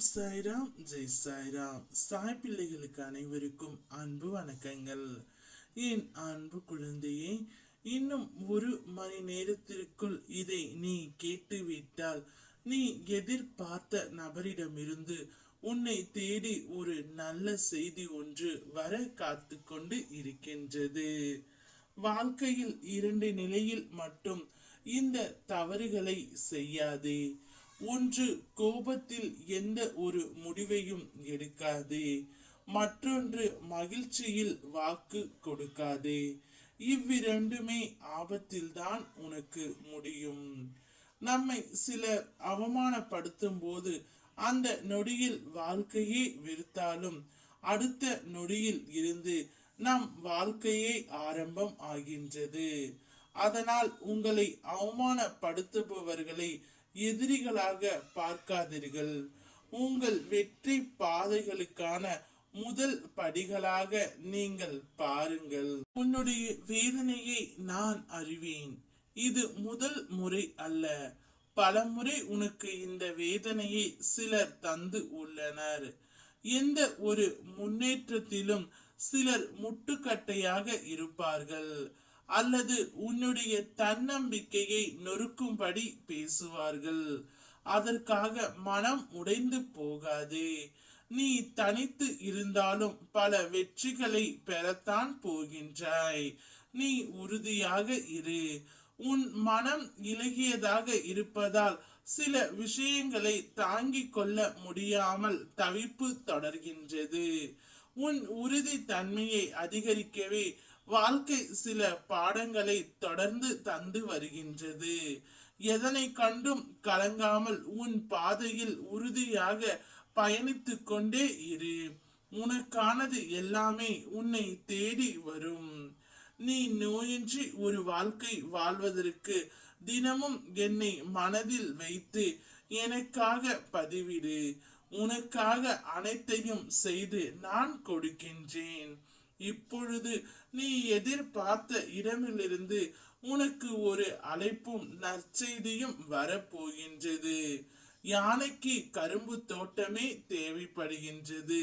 சாய்ராம் ஜெய் சாய்ராம் சாய் பிள்ளைகளுக்கு அனைவருக்கும் அன்பு வணக்கங்கள். என் அன்பு குழந்தையே இன்னும் ஒரு மணி நேரத்திற்குள் இதை நீ கேட்டுவிட்டால் நீ எதிர்பார்த்த நபரிடமிருந்து உன்னை தேடி ஒரு நல்ல செய்தி ஒன்று வர காத்து கொண்டு இருக்கின்றது. வாழ்க்கையில் இரண்டு நிலையில் மட்டும் இந்த தவறுகளை செய்யாதே. ஒன்று கோபத்தில் எந்த ஒரு முடிவையும் எடுக்காதே மற்றொன்று மகிழ்ச்சியில் வாக்கு கொடுக்காதே. இவ்விரண்டுமே ஆபத்தில்தான் உனக்கு முடியும். நம்மை சிலர் அவமானப்படுத்தும் போது அந்த நொடியில் வாழ்க்கையே வெறுத்தாலும் அடுத்த நொடியில் இருந்து நம் வாழ்க்கையே ஆரம்பம் ஆகின்றது. அதனால் உங்களை அவமானப்படுத்துபவர்களை எதிரிகளாக பார்க்காதீர்கள். உங்கள் வெற்றி பாதைகளுக்கான முதல் படிகளாக நீங்கள் பாருங்கள். உன்னுடைய வேதனையை நான் அறிவேன். இது முதல் முறை அல்ல. பல முறை உனக்கு இந்த வேதனையை சிலர் தந்து உள்ளனர். எந்த ஒரு முன்னேற்றத்திலும் சிலர் முட்டுக்கட்டையாக இருப்பார்கள். அல்லது உன்னுடைய தன்னம்பிக்கையை நொறுக்கும்படி பேசுவார்கள். அதற்காக மனம் உடைந்து போகாதே. நீ தனித்து இருந்தாலும் பல வெற்றிகளை பெறத்தான் போகின்றாய். நீ உறுதியாக இரு. உன் மனம் இலகியதாக இருப்பதால் சில விஷயங்களை தாங்கிக் கொள்ள முடியாமல் தவிப்பு தொடர்கின்றது. உன் உறுதி தன்மையை அதிகரிக்கவே வாழ்க்கை சில பாடங்களை தொடர்ந்து தந்து வருகின்றது. எதனை கண்டும் கலங்காமல் உன் பாதையில் உறுதியாக பயணித்து கொண்டே இரு. உனக்கானது எல்லாமே உன்னை தேடி வரும். நீ நோயின்றி ஒரு வாழ்க்கை வாழ்வதற்கு தினமும் என்னை மனதில் வைத்து எனக்காக பதிவிடு. உனக்காக அனைத்தையும் செய்து நான் கொடுக்கின்றேன். இப்பொழுது நீ எதிர்பார்த்த இடமிலிருந்து உனக்கு ஒரு அழைப்பும் நற்செய்தியும் வரப்போகின்றது. யானைக்கு கரும்பு தோட்டமே தேவைப்படுகின்றது.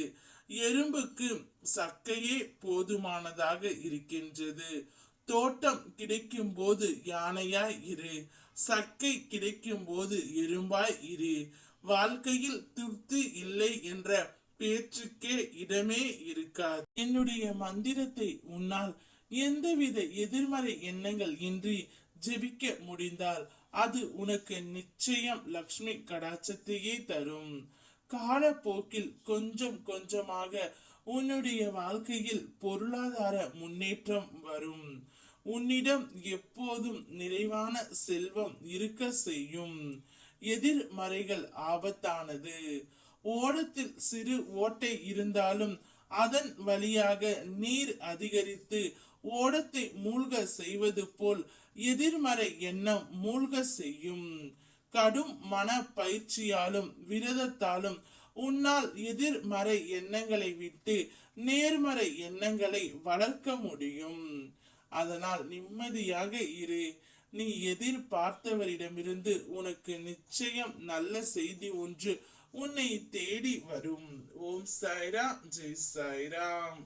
எறும்புக்கு சக்கையே போதுமானதாக இருக்கின்றது. தோட்டம் கிடைக்கும் போது யானையாய் இரு. சக்கை கிடைக்கும் போது எறும்பாய் இரு. வாழ்க்கையில் திருப்தி இல்லை என்ற பேச்சுக்கே இடமே இருக்காது. என்னுடைய மந்திரத்தை உன்னால் எந்தவித எதிர்மறை எண்ணங்கள் இன்றி ஜெபிக்க முடிந்தால் அது உனக்கு நிச்சயம் லக்ஷ்மி கடாச்சத்தையே தரும். காலப்போக்கில் கொஞ்சம் கொஞ்சமாக உன்னுடைய வாழ்க்கையில் பொருளாதார முன்னேற்றம் வரும். உன்னிடம் எப்போதும் நிறைவான செல்வம் இருக்க செய்யும். எதிர்மறைகள் ஆபத்தானது. ஓடத்தில் சிறு ஓட்டை இருந்தாலும் அதன் வழியாக நீர் அதிகரித்து ஓடத்தை மூழ்க செய்வது போல் எதிர்மறை எண்ணம் மூழ்க செய்யும். கடும் மன பயிற்சியாலும் விரதத்தாலும் உன்னால் எதிர்மறை எண்ணங்களை விட்டு நேர்மறை எண்ணங்களை வளர்க்க முடியும். அதனால் நிம்மதியாக இரு. நீ எதிர்பார்த்தவரிடமிருந்து உனக்கு நிச்சயம் நல்ல செய்தி ஒன்று உன்னை தேடி வரும். ஓம் சாய்ராம் ஜெய் சாய்ராம்.